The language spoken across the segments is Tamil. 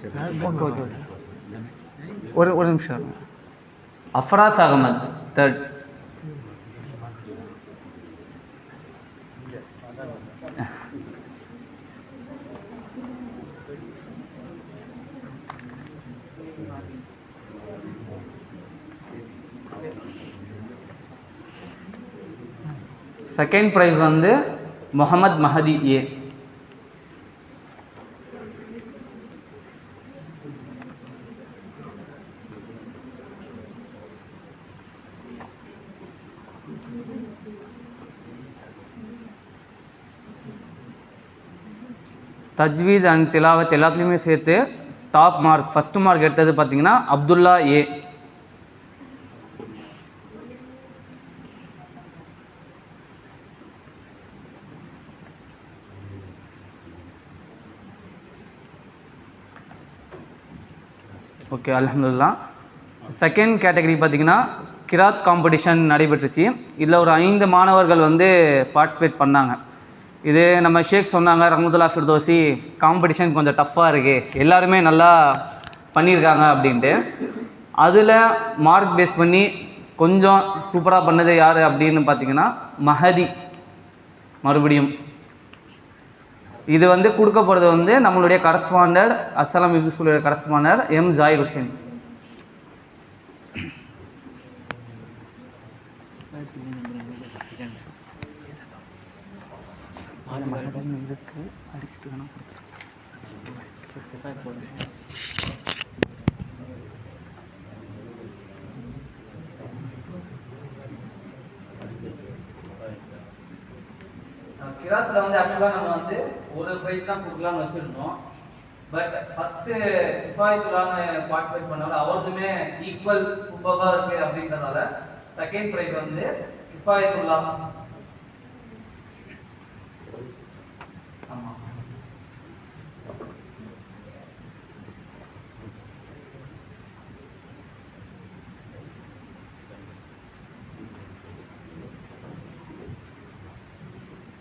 ஓகே ஓகே ஒரு ஒரு நிமிஷம். Afraz Ahmed third second prize வந்து முகமது மஹதி ஏ. தஜ்வீத் அண்ட் திலாவத் எல்லாத்துலேயுமே சேர்த்து டாப் மார்க் ஃபஸ்ட்டு மார்க் எடுத்தது பார்த்தீங்கன்னா Abdullah A okay Alamathulla second category பார்த்தீங்கன்னா கிராத் காம்படிஷன் நடைபெற்றுச்சு. இதில் ஒரு ஐந்து மாணவர்கள் வந்து பார்ட்டிசிபேட் பண்ணாங்க. இது நம்ம ஷேக் சொன்னாங்க ரஹமதுல்லா ஃபிர்தோசி. காம்படிஷன் கொஞ்சம் டஃப்பாக இருக்குது எல்லாருமே நல்லா பண்ணியிருக்காங்க அப்படின்ட்டு. அதில் மார்க் பேஸ் பண்ணி கொஞ்சம் சூப்பராக பண்ணது யார் அப்படின்னு பார்த்தீங்கன்னா மஹதி. மறுபடியும். இது வந்து கொடுக்க போகிறது வந்து நம்மளுடைய கரஸ்பாண்டர் அஸ்ஸலாம் மியூசிக் ஸ்கூலுடைய கரஸ்பாண்டர் எம் ஜாயிர் ஹுசேன் கிராத்தில் வந்து ஆக்சுவலாக நம்ம வந்து ஒரு ப்ரைஸ் தான் கொடுக்கலாம்னு வச்சுருந்தோம். பட் ஃபஸ்ட்டு கிஃபாயத்துலான்னு பார்ட்டிசிபேட் பண்ணால அவரதுமே ஈக்குவல் சூப்பராக இருக்குது அப்படின்றதால செகண்ட் ப்ரைஸ் வந்து கிஃபாயத்துல்லா ஆமாம்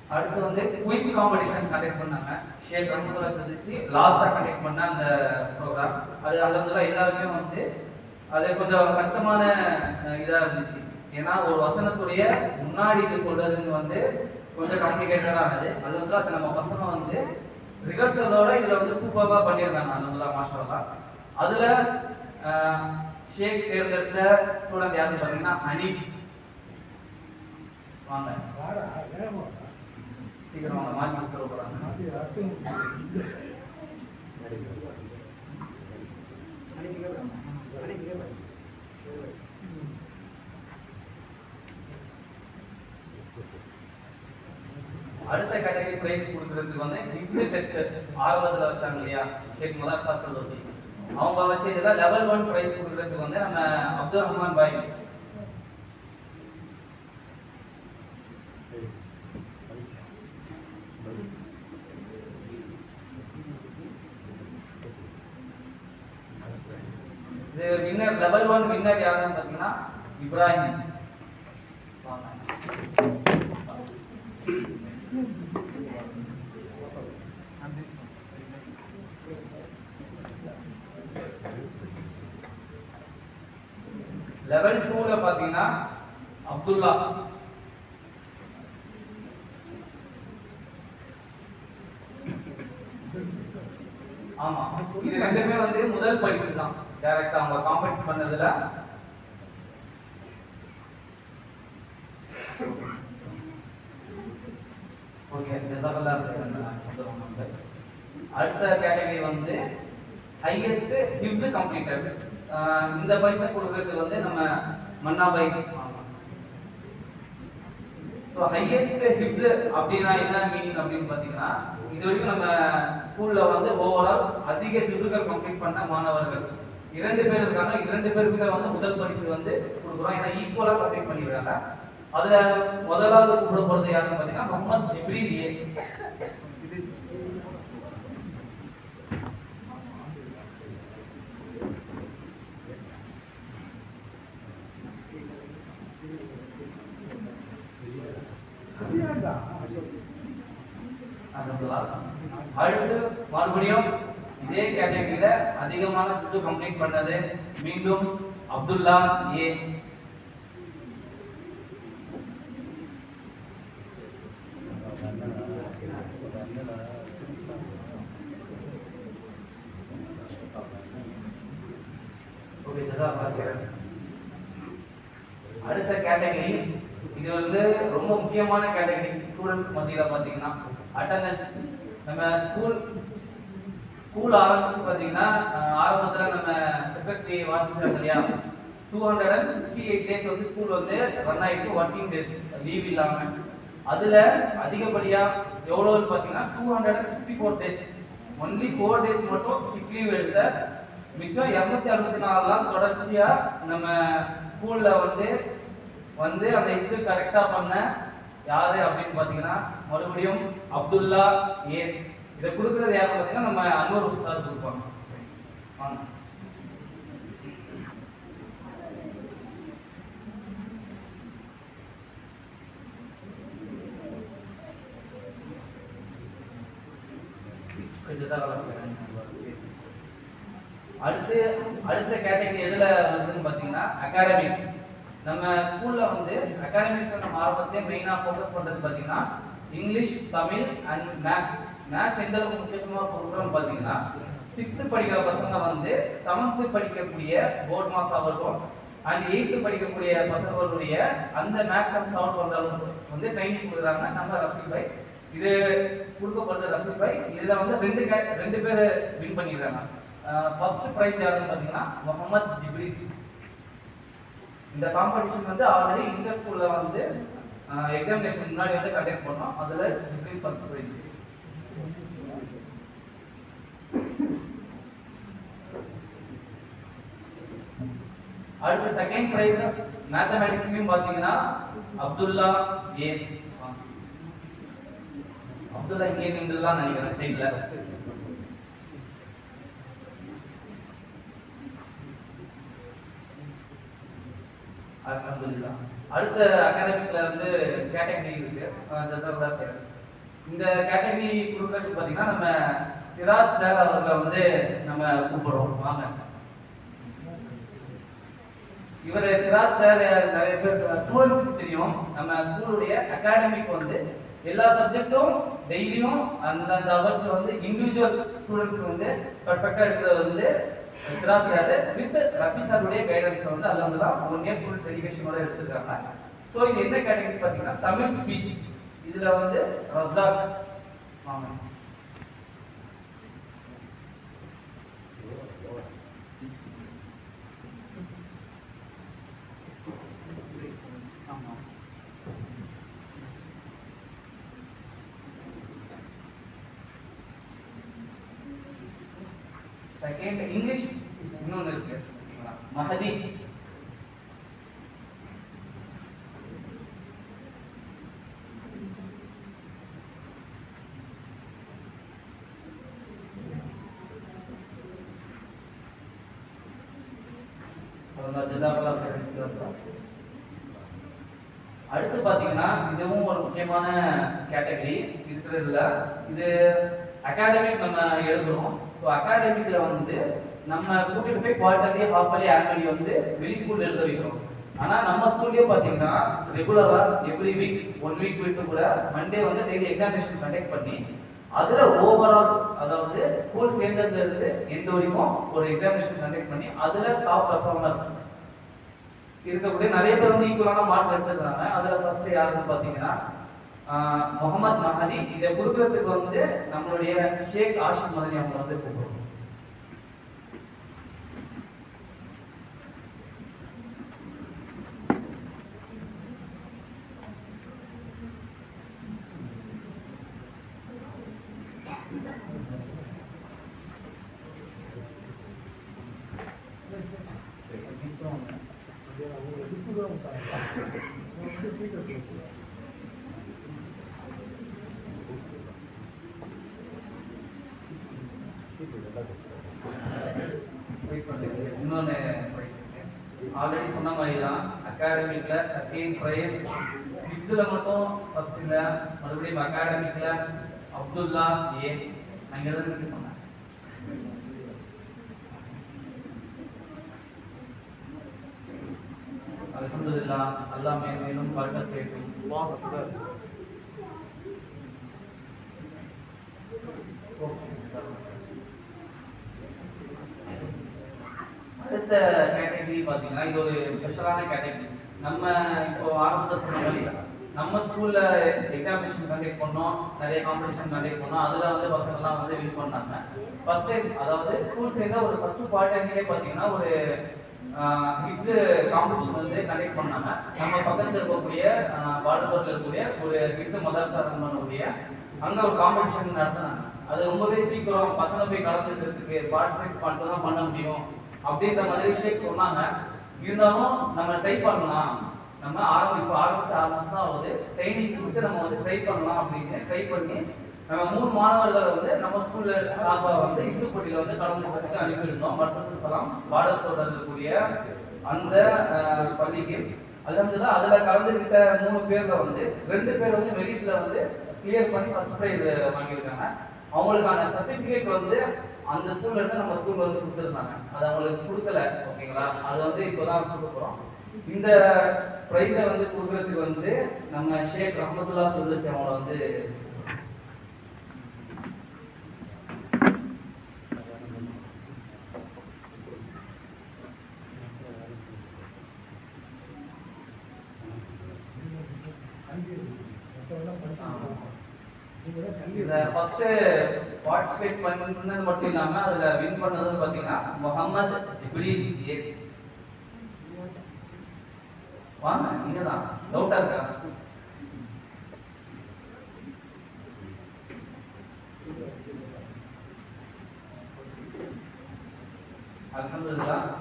அடுத்து வந்து குயிக் காம்படிஷன் கண்டக்ட் பண்ணாங்க. ஷேக் ரஹமத்துல்லா சதிச்சு லாஸ்ட்டாக கண்டக்ட் பண்ண அந்த ப்ரோக்ராம் அது அலமதுல்லா எல்லாருமே வந்து அது கொஞ்சம் கஷ்டமான இதாக இருந்துச்சு. ஏன்னா ஒரு வசனத்துடைய முன்னாடி இது சொல்றதுன்னு வந்து கொஞ்சம் காம்ப்ளிகேட்டடாக ஆனது அது வந்து அது நம்ம வசனம் வந்து ரிஹர்சலோட இதில் வந்து சூப்பராக பண்ணியிருந்தாங்க அலமதுல்லா மாஷால்லா அதில் ஷேக் தேர்ந்தெடுத்த ஸ்டூடெண்ட் யாருன்னு பார்த்தீங்கன்னா ஹனீஃப் வாங்க. சீக்கிரம் அவங்க மாற்றி கொடுத்துட போகிறாங்க அடுத்த கேட்டகரி பிரைஸ் கொடுக்கறதுக்கு வந்து கிஃப்ட் டெஸ்ட் ஆரம்பத்தில் வச்சாங்க இல்லையா? ஷேக் முதல் சாஸ்திர தோசி அவங்க வச்ச இதில் லெவல் ஒன் பிரைஸ் கொடுக்கறதுக்கு வந்து நம்ம அப்துல் ரஹ்மான் பாய் இது வின்னர் லெவல் ஒன் வின்னர் யாருன்னு பார்த்தீங்கன்னா இப்ராஹிம். லெவல் டூல பார்த்தீங்கன்னா அப்துல்லா. ஆமா இது ரெண்டுமே வந்து முதல் பரிசு தான் டைரக்டா அவங்க காம்பெட் பண்ணதுல? ஓகே அடுத்த கேட்டகரி வந்து ஹையஸ்ட் ஹிஃப்ஸ் கம்ப்ளீட்டட் இந்த பரிசு கொடுக்கறது வந்து நம்ம மன்னாபாய் ஸோ ஹையஸ்ட் ஹிப்ஸ் அப்படின்னா என்ன மீனிங் அப்படின்னு பார்த்தீங்கன்னா இது வரைக்கும் நம்ம ஸ்கூல்ல வந்து ஓவரால் அதிக ஜிசுகள் கம்ப்ளீட் பண்ண மாணவர்கள். இரண்டு பேர் இருக்காங்க. இரண்டு பேருக்குமே வந்து முதல் பரிசு வந்து கொடுக்குறோம். ஏன்னா ஈக்குவலா கம்ப்ளீட் பண்ணிடுறாங்க அதுல முதலாவது கூப்பிட போறது யாருன்னு பாத்தீங்கன்னா முகமது ஜிப்ரீல் ஏ. அடுத்து மறுபடியும் இதே கேட்டகரியில அதிகமான சுற்று கம்ப்ளீட் பண்ணது மீண்டும் அப்துல்லா ஏ. அடுத்த கேட்டகரி இது வந்து ரொம்ப முக்கியமான கேட்டகரி ஸ்டூடெண்ட்ஸ் மத்தியில் பாத்தீங்கன்னா அட்டண்டன்ஸ் நம்ம ஸ்கூல் ஸ்கூல் ஆரம்பிச்சு பார்த்தீங்கன்னா ஆரம்பத்தில் நம்ம செக்ரட்டரி வாசிச்சோம் இல்லையா? Two hundred and sixty eight days வந்து ஸ்கூல் வந்து ரன் ஆயிட்டு ஒர்க்கிங் டேஸ் லீவ் இல்லாமல் அதில் அதிகப்படியாக எவ்வளோன்னு பார்த்தீங்கன்னா two hundred and sixty four days only four days மட்டும் சிக் லீவ் எடுத்த மிச்சம் இரநூத்தி அறுபத்தி நாலுலாம் தொடர்ச்சியாக நம்ம ஸ்கூலில் வந்து வந்து அந்த எக்ஸாம் கரெக்டாக பண்ண யார் அப்படின்னு பார்த்தீங்கன்னா மறுபடியும் அப்துல்லா ஏ இதை கொடுக்கறது யாரும் பார்த்தீங்கன்னா நம்ம அன்வர் உஸ்தாத் கொடுப்பாங்க வாங்க. அடுத்து அடுத்த கேட்டகரி எதுல வருதுன்னு பாத்தீங்கன்னா அகாடமிக்ஸ் நம்ம ஸ்கூல்ல வந்து அகாடமிக்ஸ் நம்ம ஆரம்பத்திலே மெயினா ஃபோக்கஸ் பண்றது பாத்தீங்கன்னா English Tamil and maths maths எந்த அளவுக்கு முக்கியத்துவமா கொடுக்குறோம்னு பாத்தீங்கன்னா சிக்ஸ்த் படிக்கிற பசங்க வந்து செவன்த் படிக்கக்கூடிய போர்ட் மாஸ் ஆகட்டும் அண்ட் எயித்து படிக்கக்கூடிய பசங்களுடைய அந்த மேக்ஸ் அண்ட் சவுண்ட் வந்த அளவுக்கு வந்து ட்ரைனிங் கொடுக்குறாங்க. நம்ம ரஃபி பை இது கொடுக்கப்படுற ரஃபி பை இதுல வந்து ரெண்டு கே- ரெண்டு பேர் வின் பண்ணிடுறாங்க ஃபர்ஸ்ட் ப்ரைஸ் யாருன்னு பாத்தீங்கன்னா முகமது ஜிப்ரி இந்த காம்படிஷன் வந்து ஆல்ரெடி இந்த ஸ்கூல்ல வந்து எக்ஸாமினேஷன் முன்னாடி வந்து கண்டக்ட் பண்ணோம். அதுல ஜிப்ரி ஃபர்ஸ்ட் ப்ரைஸ் அடுத்த செகண்ட் பிரைஸ் மேத்தமேட்டிக்ஸ்லயும் பாத்தீங்கன்னா அப்துல்லா ஏ அப்துல்லா ஏ நின்றுலாம் நினைக்கிறேன் சைட்ல அல்ஹம்துலில்லாஹ். அடுத்த அகாடமிக்ல வந்து கேட்டகரி இருக்கு. அஹ் ஜஸாக்கல்லாஹ். இந்த கேட்டகரி கொடுக்கறதுக்கு பார்த்தீங்கன்னா நம்ம சிராஜ் சார் அவர்களை வந்து நம்ம கூப்பிடுறோம். வாங்க. இவர் சிராஜ் சார் நிறைய பேர் ஸ்டூடெண்ட்ஸ்க்கு தெரியும். நம்ம ஸ்கூலுடைய அகாடமிக் வந்து எல்லா சப்ஜெக்ட்டும் டெய்லியும் அந்தந்த அவர்ஸில் வந்து இண்டிவிஜுவல் ஸ்டூடெண்ட்ஸ் வந்து பர்ஃபெக்டாக எடுக்கிறது வந்து சிராஜ் சார் வித் ரஃபி சாருடைய கைடன்ஸ் வந்து அதில் வந்து தான் ஒன் இயர் ஃபுல் டெடிகேஷனோட எடுத்துருக்காங்க. ஸோ இது என்ன கேட்டகரி பார்த்தீங்கன்னா தமிழ் ஸ்பீச் இதுல வந்து ரஸ்தாக் ஆமாம் ஆமாம் செகண்ட் இங்கிலீஷ் இன்னொன்று இருக்கு ஓகேங்களா? மஹதி அவ்வளவுதான், ஜஸாக்கல்லாஹ் khairan. அடுத்து பார்த்தீங்கன்னா இதுவும் ஒரு முக்கியமான கேட்டகரி இருக்கிறதுல இது அகாடமிக் நம்ம எழுதுறோம். ஸோ அகாடமிக்கில் வந்து நம்ம கூட்டிட்டு போய் குவார்டர்லி ஹாஃபலி ஆனுவலி வந்து வெளி ஸ்கூல் எழுத வைக்கிறோம். ஆனால் நம்ம ஸ்கூல்லேயே பார்த்தீங்கன்னா ரெகுலராக எவ்ரி வீக் ஒன் வீக் விட்டு கூட மண்டே வந்து டெய்லி எக்ஸாமினேஷன் கண்டக்ட் பண்ணி அதில் ஓவரால் அதாவது ஸ்கூல் சேர்ந்ததுலேருந்து எந்த வரைக்கும் ஒரு எக்ஸாமினேஷன் கண்டக்ட் பண்ணி அதில் டாப் பர்ஃபார்மர் இருக்கக்கூடிய நிறைய பேர் வந்து ஈக்குவலான மார்க் எடுத்துக்கிறாங்க அதுல ஃபர்ஸ்ட் யாருன்னு பாத்தீங்கன்னா ஆஹ், முகமது மஹதி. இதை கொடுக்கறதுக்கு வந்து நம்மளுடைய ஷேக் ஆஷிப் மதனி அவங்க வந்து கூப்பிடுறோம் இன்னொன்று ஆல்ரெடி சொன்ன மாதிரி தான் அகாடமிக்ல செகண்ட் ப்ரைஸ் கிட்ஸில் மட்டும் ஃபர்ஸ்ட் இல்லை மறுபடியும் அகாடமிக்ல அப்துல்லா ஏ நான் இங்கே இருந்து சொன்னேன் அல்ஹம்துலில்லாஹ் அல்லாஹ் மேலும் அல்லாஹ் அக்பர். அடுத்த கேட்டகரி பார்த்தீங்கன்னா இது ஒரு ஸ்பெஷலான கேட்டகரி நம்ம இப்போ ஆரம்பத்தில் சொன்ன நம்ம ஸ்கூல்ல எக்ஸாமினேஷன் கண்டக்ட் பண்ணோம் நிறைய காம்படிஷன் கண்டக்ட் பண்ணோம் அதுல வந்து பசங்கள்லாம் வந்து வின் பண்ணாங்க. ஃபர்ஸ்ட் டைம் அதாவது ஸ்கூல் சேர்ந்த ஒரு ஃபர்ஸ்ட் டைம்லேயே பார்த்தீங்கன்னா ஒரு கிட்ஸ் காம்படிஷன் வந்து கண்டக்ட் பண்ணாங்க நம்ம பக்கத்தில் இருக்கக்கூடிய பாடலூர்ல இருக்கக்கூடிய ஒரு கிட்ஸ் மதரசா பண்ணக்கூடிய அங்கே ஒரு காம்படிஷன் நடத்தினாங்க. அது ரொம்பவே சீக்கிரம் பசங்க போய் கலந்துக்கிறதுக்கு பார்ட்டிசிபேட் பண்ணிட்டு தான் பண்ண முடியும் அப்படின்ற மாதிரி ஷேக் சொன்னாங்க. இருந்தாலும் நம்ம ட்ரை பண்ணலாம். நம்ம ஆரம்பி இப்போ ஆரம்பிச்சு ஆறு தான் ஆகுது ட்ரைனிங் கொடுத்து நம்ம வந்து ட்ரை பண்ணலாம் அப்படின்னு ட்ரை பண்ணி நம்ம மூணு மாணவர்களை வந்து நம்ம ஸ்கூல்ல சார்பாக வந்து இந்து போட்டியில வந்து கலந்துக்கிறதுக்கு அனுப்பியிருந்தோம். மற்றும் சலாம் பாடத்தோட இருக்கக்கூடிய அந்த பள்ளிக்கு பள்ளிக்கு. வந்து அதுல கலந்துக்கிட்ட மூணு பேர்ல வந்து ரெண்டு பேர் வந்து மெரிட்ல வந்து கிளியர் பண்ணி ஃபர்ஸ்ட் ப்ரைஸ் வாங்கியிருக்காங்க. அவங்களுக்கான சர்டிபிகேட் வந்து அந்த ஸ்கூல்ல இருந்து நம்ம ஸ்கூல்ல வந்து கொடுத்துருந்தாங்க. அது அவங்களுக்கு கொடுக்கல ஓகேங்களா? அது வந்து இப்போதான் கொடுக்க போறோம். இந்த ப்ரைஸை வந்து கொடுக்கறதுக்கு வந்து நம்ம ஷேக் ரஹமத்துல்லா சுதர்சி அவங்கள வந்து இத ஃபர்ஸ்ட் பார்ட்டிசிபேட் பண்ணது மட்டும் இல்லாம அதுல வின் பண்ணது பாத்தீங்கன்னா முகமது ஜிப்ரீல் ஏ. வாங்க நீங்க தான் டவுட்டா இருக்கா?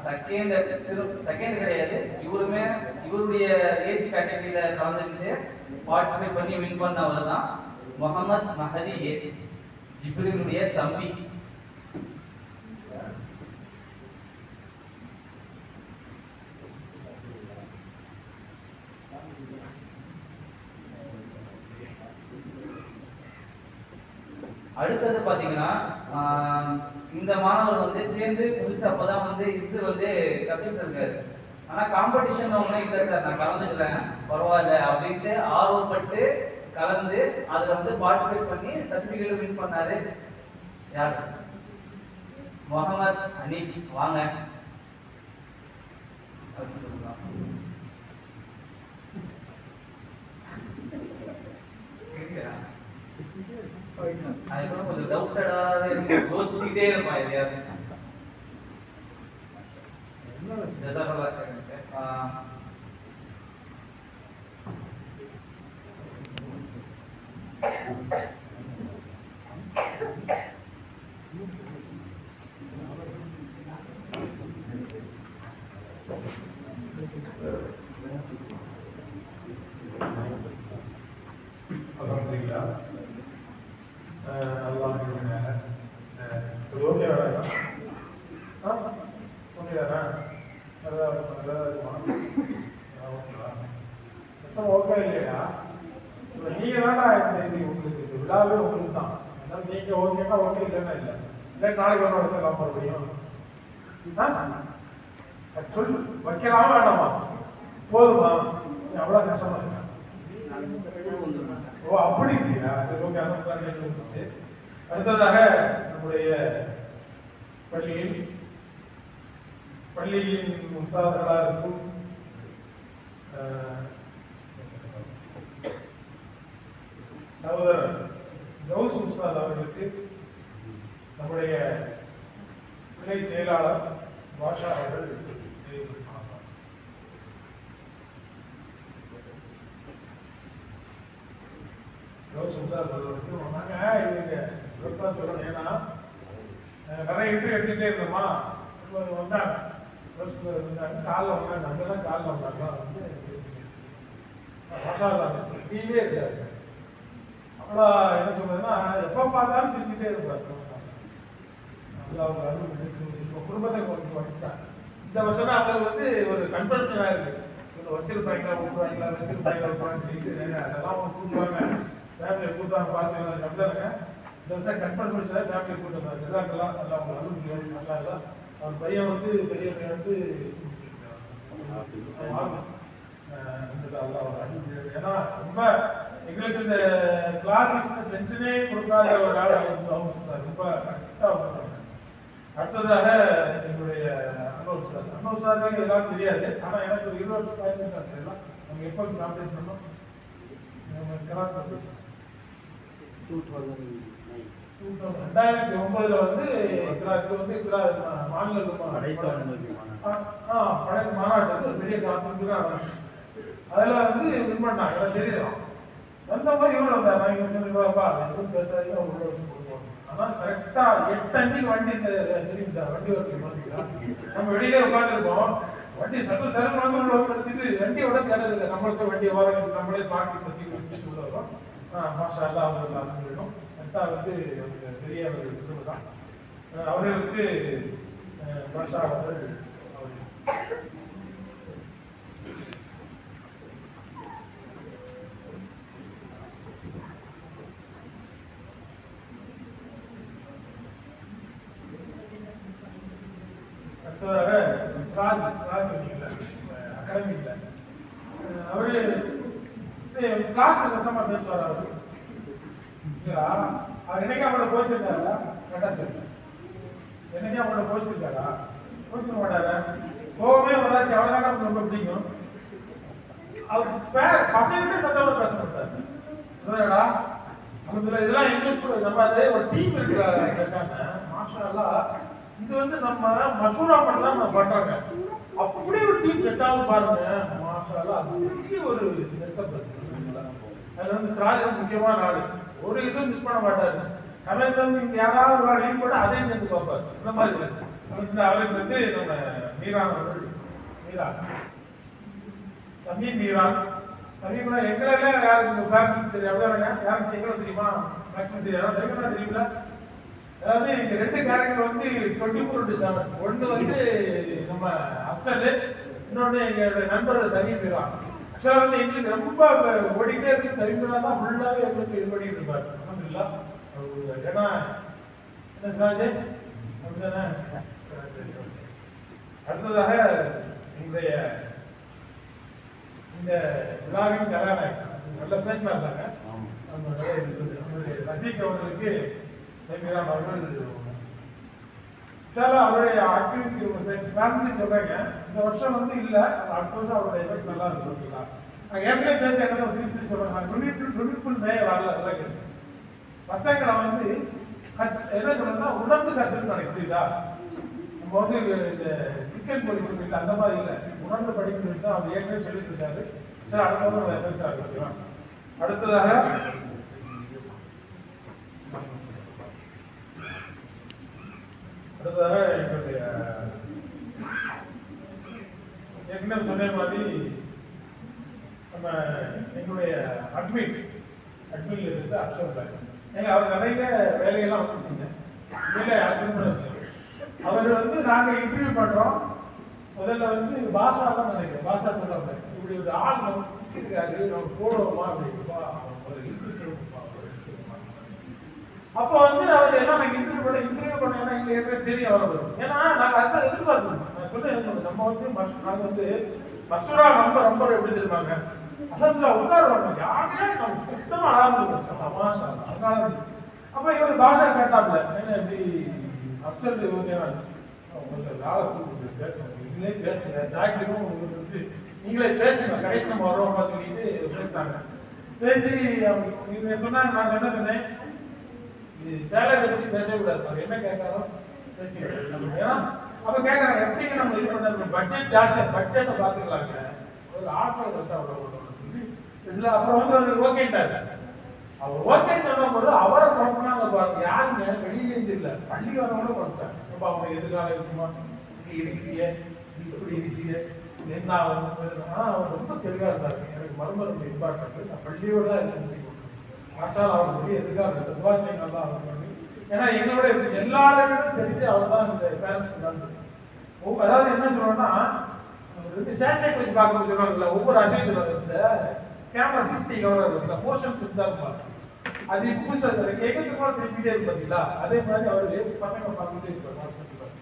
செகண்ட் செகண்ட் கிடையாது. இவருமே இவருடைய ஏஜ் கேட்டகரியில கலந்துக்கிட்டு பார்ட்டிசிபேட் பண்ணி வின் பண்ணவர் தான் முகமது மஹதி ஏ ஜிப்ரீலுடைய தம்பி. அடுத்தது பாத்தீங்கன்னா இந்த மாணவர் வந்து சேர்ந்து புதுசு அப்பதான் வந்து இசு வந்து கத்துக்கிட்டு இருக்காரு. ஆனா காம்படிஷன் ஒன்றும் இல்லை சார். நான் கலந்துக்கிறேன் பரவாயில்ல அப்படின்ட்டு ஆர்வப்பட்டு கலந்து அதுல வந்து பார்ட்டிசிபேட் பண்ணி சர்டிபிகேட் வின் பண்ணாரு. யார்? முகமது அனீஸ் வாங்க. கேக்குதா? அதுக்கப்புறம் கொஞ்சம் டவுட்டடாவே யோசிச்சுக்கிட்டே இருப்பான் எதையாவது ஜஸாக்கல்லாஹ் khairan sir. ஆஹ் அல்ஹம்துலில்லாஹ் அஹ் அல்லாஹ் இருக்காங்க இது ஓகே வேணா ஆ ஓகே தானே அதான் அதான் இருக்குமா ஆ, ஓகேவா மொத்தம் ஓகே இல்லையா இப்போ நீங்கள் தானே இந்த இது உங்களுக்கு இந்த விழாவே உங்களுக்கு தான் அதனால நீங்கள் ஓகேனா ஓகே இல்லைன்னா இல்லை இல்லை நாளைக்கு ஒன்று வச்சிடலாம் மறுபடியும் ஆ? சொல்லு வைக்கலாமா வேண்டாமா? போதுமா? அவ்வளோ கஷ்டமா இருக்கா? ஓ அப்படி இல்லையா? ஓகே அந்த அடுத்ததாக நம்முடைய பள்ளியில் பள்ளியின் உற்சாகர்களாக இருக்கும் சகோதரர் கௌஸ் உஸ்தாத் அவர்களுக்கு நம்முடைய துணை செயலாளர் பாஷா அவர்கள் ஏன்னா நிறைய இன்டர்வியூ எடுத்துட்டே இருந்தோமா வந்தாங்க காலைல வந்தாங்க அங்கெல்லாம் காலைல வந்தாங்களா வந்து பாஷா டிவியே இருக்காரு அப்புறம் என்ன சொல்றதுன்னா எப்போ பார்த்தாலும் சிரிச்சுட்டே இருப்பார் நல்லா அவங்க இருக்கு. இப்போ குடும்பத்தை கொஞ்சம் வந்துட்டாங்க. இந்த வருஷம் அவங்களுக்கு வந்து ஒரு கன்ஃபர்மேஷனாக இருக்கு. இவங்க வச்சிருப்பாங்களா விட்டுருவாங்களா வச்சிருப்பாங்களா விட்டுருவாங்க சொல்லிட்டு அதெல்லாம் அவங்க கூப்பிடுவாங்க. ஃபேமிலியை கூப்பிட்டாங்க பார்த்து கம்ப்ளைங்க இந்த வருஷம் கன்ஃபர்ம் முடிச்சா ஃபேமிலி கூட்டம் தான் ஜிசாக்கெல்லாம் நல்லா அவங்க அருள் நல்லா அவர் பையன் வந்து பெரிய பையன் வந்து ஏன்னா ரொம்ப எங்களுக்கு இந்த கிளாஸஸ் டென்ஷனே கொடுக்காத ஒரு ஆள் அவங்க. ரொம்ப கரெக்டாக அடுத்ததாக எங்களுடைய அன்னோர் சார். அன்னோர் சார் எல்லாம் தெரியாது. ஆனால் எனக்கு ஒரு இருபது வருஷம் சார் தெரியலாம் நம்ம எப்போ காம்பேட் பண்ணோம் ரெண்டாயிரத்தி ஒன்பதுல வந்து கிராக்கு வந்து மாநில பழைய மாநாடு வந்து ஒரு பெரிய காம்பெனி அதுல வந்து வின் பண்ணாங்க. தெரியும் வந்த போது இவ்வளவு வந்தார் நான் எதுவும் பேசாதீங்க ஒரு வருஷம் கொடுப்போம் ஆனா கரெக்டா எட்டு அஞ்சுக்கு வண்டி தெரியுதா வண்டி வருது நம்ம வெளியிலே உட்காந்துருப்போம் வண்டி சத்து சரம் வந்து உள்ள வண்டியோட தேடல நம்மளுக்கு வண்டி வாரம் நம்மளே பார்ட்டி பத்தி வச்சுட்டு மாஷா அல்லா அவங்க கரெக்டா வந்து பெரிய தான் அவர்களுக்கு மாஷா அவர்கள் அவர்கள் அடுத்ததாக ஸ்ராஜ் ஸ்ராஜ் வந்தீங்கல்ல அகாடமியில் அவரு கிளாஸ்ல சத்தமா பேசுவார் அவரு? அவர் என்னைக்கு அவங்கள கோச்சிருக்காரா? கேட்டா தெரியல என்னைக்கு அவங்கள கோச்சிருக்காரா? போச்சிட மாட்டாரா? கோவமே வராது. அவ்வளோதான் நமக்கு ரொம்ப பிடிக்கும். அவர் பேர் பசங்கிட்டே சத்தமா பேச மாட்டாரு. புரியுதாடா? நமக்கு இதெல்லாம் எங்களுக்கு நம்ம ஒரு டீம் இருக்கிற மாஷா எல்லாம் இது வந்து நம்ம மசூரா மட்டும் தான் பண்றாங்க. அப்படி ஒரு டீம் செட் ஆகுது பாருங்க. மாஷா அல்லாஹ் ஒரு செட்டப் அதுல வந்து சிராஜ் முக்கியமான ஆளு ஒரு இதுவும் மிஸ் பண்ண மாட்டாரு. தமிழ்ல இருந்து இங்க யாராவது ஒரு லீவ் கூட அதையும் சேர்ந்து பார்ப்பாரு. இந்த மாதிரி இந்த அவருக்கு வந்து நம்ம மீரான் அவர்கள். மீரான். தம்பி மீரான். தம்பி கூட எங்களே யாருக்கு பிராக்டிஸ் தெரியும் அப்படியே யாருக்கு எங்களை தெரியுமா? மேக்ஸிமம் தெரியாது? தெரியுமா? தெரியுங்களா அதாவது இந்த ரெண்டு கேரக்டர் வந்து டுவெண்ட்டி ஃபோர் டு செவன் ஒன்று வந்து நம்ம அப்சல் இன்னொன்று எங்களுடைய நண்பர் தனி மீரான் ஆக்சுவலாக வந்து எங்களுக்கு ரொம்ப ஓடிட்டே இருக்கு. தரிமீரா தான் ஃபுல்லாகவே எங்களுக்கு இது பண்ணிட்டு இருப்பார். அல்ஹம்துலில்லா அவரு ஏன்னா என்ன சிராஜ் அப்படிதானே அடுத்ததாக எங்களுடைய இந்த விழாவின் கதாநாயகன். நல்ல பேசினாங்க நம்மளுடைய ரஜிக் அவர்களுக்கு தேவையான அவர்கள் சார் அவருடைய ஆக்டிவிட்டி பேரண்ட்ஸு சொல்றாங்க. இந்த வருஷம் வந்து இல்ல அடுத்த வருஷம் அவருடைய எஃபெக்ட் நல்லா இருக்கும் ஓகேங்களா நான் ஏற்கனவே பேச என்ன திருப்பி திருப்பி சொல்றேன் யூனிட் யூனிட்ஃபுல் மே வரல அதெல்லாம் கேட்டு பசங்களை வந்து என்ன சொல்றேன்னா உணர்ந்து கற்றுன்னு எனக்கு புரியுதா? நம்ம வந்து இந்த சிக்கன் படிக்கணும் இல்லை அந்த மாதிரி இல்லை. உணர்ந்து படிக்கணும் தான் அவர் ஏற்கனவே சொல்லிட்டு இருக்காரு. சரி அடுத்த வருஷம் எஃபெக்ட் ஆகும் ஓகேவா அடுத்ததாக அடுத்ததாக எங்களுடைய ஏற்கனவே சொன்ன மாதிரி நம்ம எங்களுடைய அட்மிட் அட்மிட்ல இருந்து அப்சர் பேக் ஏங்க அவர் நிறைய வேலையெல்லாம் வந்துச்சுங்க வேலை ஆச்சரியமான விஷயம் அவர் வந்து நாங்கள் இன்டர்வியூ பண்ணுறோம் முதல்ல வந்து பாஷா தான் நினைக்கிறேன் பாஷா சொல்ல இப்படி ஒரு ஆள் நம்ம சிக்கிருக்காரு நம்ம போடுவோமா அப்படின்னு அப்போ வந்து அவர் என்ன நாங்க இன்டர்வியூ பண்ண இன்டர்வியூ பண்ண ஏன்னா எங்களுக்கு ஏற்கனவே தெரியும் அவர் ஏன்னா நாங்க அதான் எதிர்பார்க்கணும் நான் சொல்றேன் நம்ம வந்து மஸ்- நாங்க வந்து மசூரா ரொம்ப ரொம்ப எப்படி தெரியுமாங்க அசத்துல உட்காருவாங்க. யாருமே நம்ம சுத்தமா ஆரம்பிச்சு தமாஷா அதனால அப்ப இவர் பாஷா கேட்டாப்ல என்ன எப்படி அப்சல் ஓகேவா உங்களுக்கு வேலை கொடுத்து பேசணும் நீங்களே பேசுங்க. ஜாக்கிரதும் உங்களுக்கு வந்து நீங்களே பேசுங்க. கடைசி நம்ம வரோம் பார்த்துக்கிட்டு பேசினாங்க பேசி அவங்க இவங்க சொன்னாங்க நான் என்ன? சொன்னேன் இது சேலரி பத்தி பேசவே கூடாது. அவர் என்ன கேட்காரோ பேசிக்கிறோம் ஏன்னா அப்ப கேட்கறாங்க எப்படிங்க நம்ம இது பண்ண பட்ஜெட் ஜாஸ்தியா பட்ஜெட்டை பாத்துக்கலாங்க ஒரு ஆட்கள் வச்சு அவ்வளவு இதுல அப்புறம் வந்து அவர் ஓகேட்டாங்க அவர் ஓகே சொன்ன போது அவரை குழப்பினாங்க பாருங்க. யாருங்க? வெளியில இருந்து இல்ல. பள்ளி வரவங்கள குழப்பிச்சாங்க அப்ப அவங்க எதிர்காலம் இருக்குமா இப்படி இருக்கிறீங்க இப்படி இருக்கிறீங்க என்ன ஆகும் ஆனா ரொம்ப தெளிவா இருந்தாரு. எனக்கு மருமருந்து இம்பார்ட்டன்ட். நான் பள்ளியோட தான் மசாலா மாஷால் எதுக்காக பெரிய துவாச்சங்கள் தான் நல்லா ஏன்னா எங்களோட எல்லாருமே தெரிஞ்சு அவர் தான் இந்த பேரண்ட்ஸ் தான் ஒவ்வொரு அதாவது என்ன சொல்றோம்னா ரெண்டு சேட்டலைட் வச்சு பார்க்க சொல்லுவாங்கல்ல ஒவ்வொரு அசையும் சொல்லுவாங்க கேமரா சிஸ்டி கவர் இருக்குல்ல மோஷன் சென்சார் பாருங்க அது புதுசாக சார் கேட்கறதுக்கு கூட திருப்பிட்டே இருக்கு பார்த்தீங்களா அதே மாதிரி அவர் பசங்க பார்த்துட்டே இருப்பார்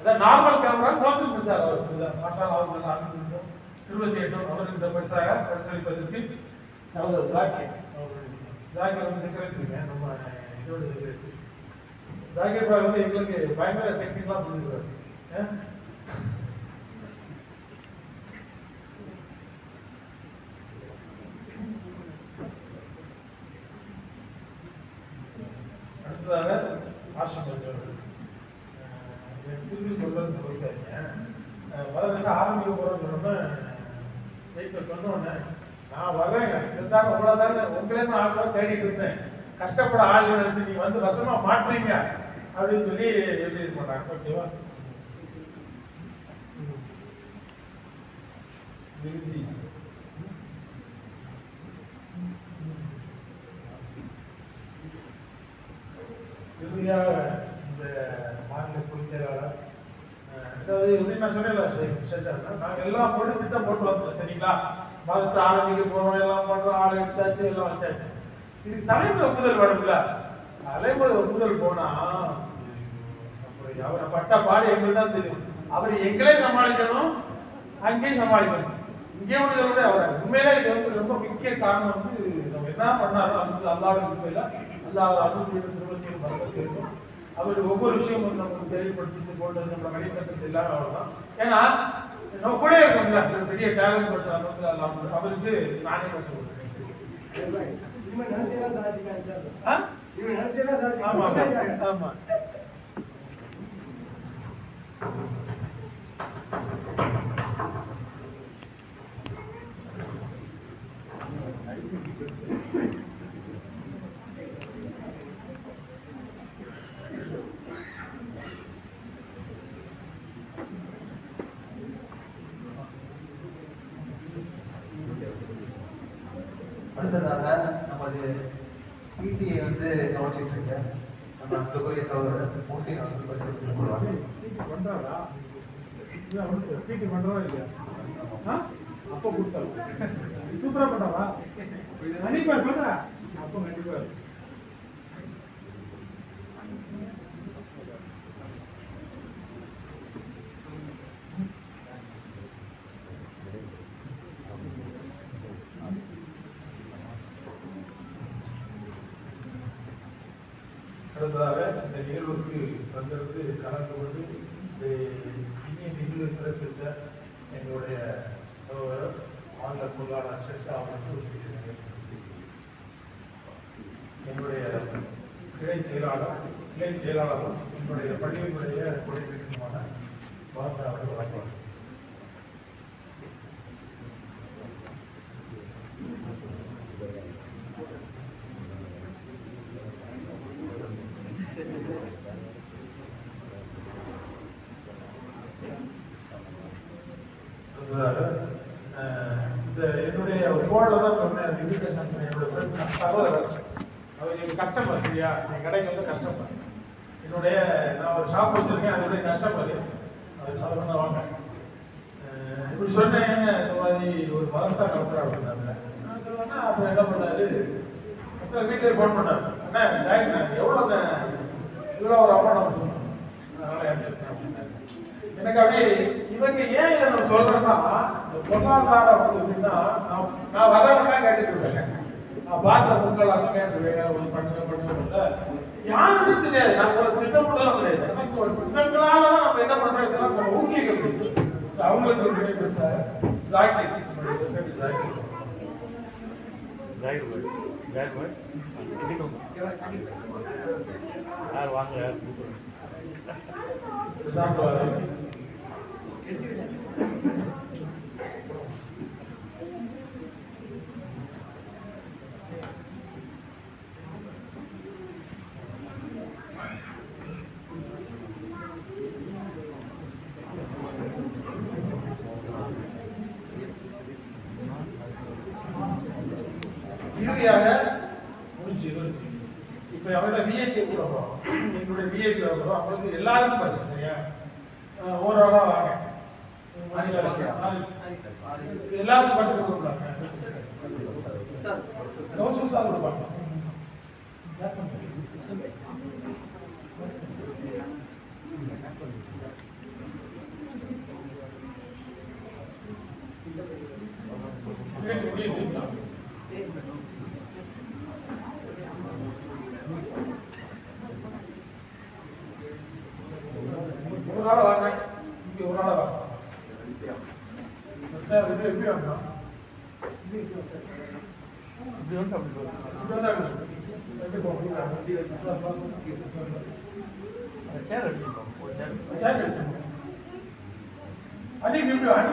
அதான் நார்மல் கேமரா மோஷன் சென்சார் அவர் மாஷா அவர் நல்லா ஆரம்பிச்சிருக்கோம் திரும்ப செய்யட்டும். அவர் இந்த பரிசாக பரிசளிப்பதற்கு அவர் அவர்கள் ஜாகிர் வந்து செக்ரட்டரிங்க நம்ம இதோட செக்ரட்டரி ஜாகிர் பாய் வந்து எங்களுக்கு பயங்கர டெக்னிக்கலாக புரிஞ்சுக்கிறாரு அடுத்ததாக ஆஷிக் அவர்கள் புரிஞ்சு சொல்றது சொல்லிட்டாங்க முதல் ஆரம்பிக்க போறோம்னு சொன்னோம்னா ஸ்டேட்மெண்ட் உடனே நான் வரேங்க இருந்தாங்க உங்களை தாங்க உங்களே நான் ஆள் தேடிட்டு இருந்தேன். கஷ்டப்பட ஆள் நினைச்சு நீங்க வந்து வசமா மாட்டுறீங்க அப்படின்னு சொல்லி எழுதி பண்ணாங்க. ஓகேவா? விருதி இறுதியாக இந்த மாநில பொதுச் செயலாளர் அஹ், அதாவது எப்படி நான் சொன்னேன்ல நாங்கள் எல்லாம் பொருளும் திட்டம் போட்டு வந்தோம் சரிங்களா? மதத்தை ஆரம்பிக்க போறோம் எல்லாம் பண்றோம் ஆள் எடுத்தாச்சு எல்லாம் வச்சாச்சு. இதுக்கு தலைமை ஒப்புதல் வேணும்ல? தலைமை ஒப்புதல் போனா அவரை பட்ட பாடு எங்களுக்கு தான் தெரியும். அவர் எங்களே சமாளிக்கணும் அங்கேயும் சமாளிக்கணும். இங்கே ஒன்று விட அவர் உண்மையிலே இது வந்து ரொம்ப முக்கிய காரணம் வந்து நம்ம என்ன பண்ணாலும் அந்த அல்லாவோட உண்மையில அல்லாத அருள் திரும்ப செய்யும் பரவ செய்யணும் அவர் ஒவ்வொரு விஷயமும் நமக்கு தெளிவுபடுத்தி போட்டு நம்ம வழிபடுறது எல்லாமே அவ்வளோதான் ஏன்னா நம்ம கூட இருக்கோம்ல ஒரு பெரிய டேலண்ட் படுத்த வந்து அல்லாஹ் அவருக்கு நானே பேச சொல்றேன் ஆ? ஆமா ஆமா ஆமா அடுத்ததாக நமது பிடிஐ வந்து கவனிச்சிட்டு இருக்கேன் நம்ம அன்புக்குரிய சகோதரர் மோசின் அவர்கள் பரிசீலித்து கொள்வாங்க பண்றாரா இல்ல அவனுக்கு பீட்டி பண்றதா இல்லையா? அப்போ கொடுத்தாரு. சூப்பரா பண்றாரா கண்டிப்பா பண்றா அப்போ கண்டிப்பா இருக்கு. அடுத்ததாக இந்த நிகழ்வுக்கு வந்திருந்து கலந்து கொண்டு இந்த இந்திய நிகழ்வு சிறப்பித்த எங்களுடைய சகோதரர் ஆங்கில பொருளாளர் ஷெஷா அவர்களுக்கு என்னுடைய கிளை செயலாளர் கிளை செயலாளரும் என்னுடைய பள்ளியினுடைய இந்த என்னுடைய போன்ல தான் சொன்னேன் அந்த invitation பண்ணி என்னோட friend, சகோதரர். அவர் எங்கள் கஸ்டமர் சரியா? என் கடைக்கு வந்து கஸ்டமர் என்னுடைய நான் ஒரு ஷாப் வச்சிருக்கேன் அதோடைய கஸ்டமர் அது சாதாரண வாங்க. இப்படி சொன்னேன் இந்த மாதிரி ஒரு மதரசா கலந்துரா அப்படின்னாங்க நான் சொன்னேன்னா அப்புறம் என்ன பண்ணாரு? அப்புறம் வீட்டில் ஃபோன் பண்ணார். அண்ணா ஜாயின் நான் எவ்வளோ இவ்வளோ ஒரு அமௌண்ட் சொன்னேன் அதனால ஏற்றிருக்கேன் அப்படின்னாரு எனக்கு அப்படியே இவங்க ஏன் இதை நம்ம சொல்கிறேன்னா பொருளாதார அப்படின்னா நான் வரவங்க கேட்டுட்டு இருக்கேன் நான் பார்த்த மக்கள் எல்லாம் கேட்டுருவேன் ஒரு பண்ணுங்க பண்ணுங்க யாருக்கும் தெரியாது. நான் ஒரு திட்டமிடலாம் கிடையாது எனக்கு ஒரு திட்டங்களால தான் நம்ம என்ன பண்றோம் இதெல்லாம் நம்ம ஊக்கியங்கள். இருக்கு. அவங்களுக்கு ஒரு நினைவு சார் ஜாக்கி யார் வாங்க யார் கூப்பிடுங்க சாப்பிடுவாரு இறுதியாக முடிஞ்சு இப்போ அவரோட விஐபி கூட வரும் எங்களுடைய விஐபி வரும் அவங்களுக்கு எல்லாருக்கும் பரிசு சரியா அஹ் ஓரளவா வாங்க மாநில அரசு, மாநில- எல்லாருக்கும் பரிசு கொடுக்குறாங்க கௌசம் சார் கொடுப்பாங்க ஒரு நாள் வாங்க இங்க ஒரு நாள் வாங்க சார் இது எப்படி வாங்க இப்படி வந்து அப்படி போகுது. எப்படி போங்க அந்த chair எடுத்துக்கோ. ஒரு chair. அடி எப்படி அடி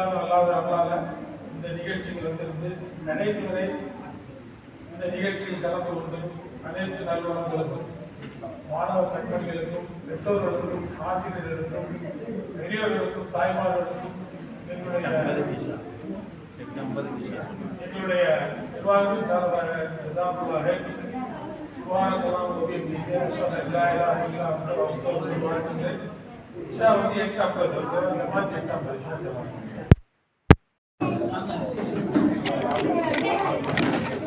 ஃபாலோ அல்லாத அல்லாத இந்த நிகழ்ச்சியில் வந்திருந்து கணேஷ் வரை இந்த நிகழ்ச்சியில் கலந்து கொண்டு அனைத்து நல்வளங்களுக்கும் மாணவ பெற்றோர்களுக்கும் ஆசிரியர்களுக்கும் பெரியவர்களுக்கும் தாய்மார்களுக்கும் எங்களுடைய எங்களுடைய நிர்வாகத்தின் சார்பாக ஜசாபுல்லாஹே சுபானக்கெல்லாம் உதவி செய்து அஷ்ஹது அல்லா இலாஹ இல்லா அன்த வஸ்தகுஃபிருக்க வாழ்த்துகிறேன் இஷா வந்து எட்டு ஐம்பது ஜமாத் எட்டு ஐம்பது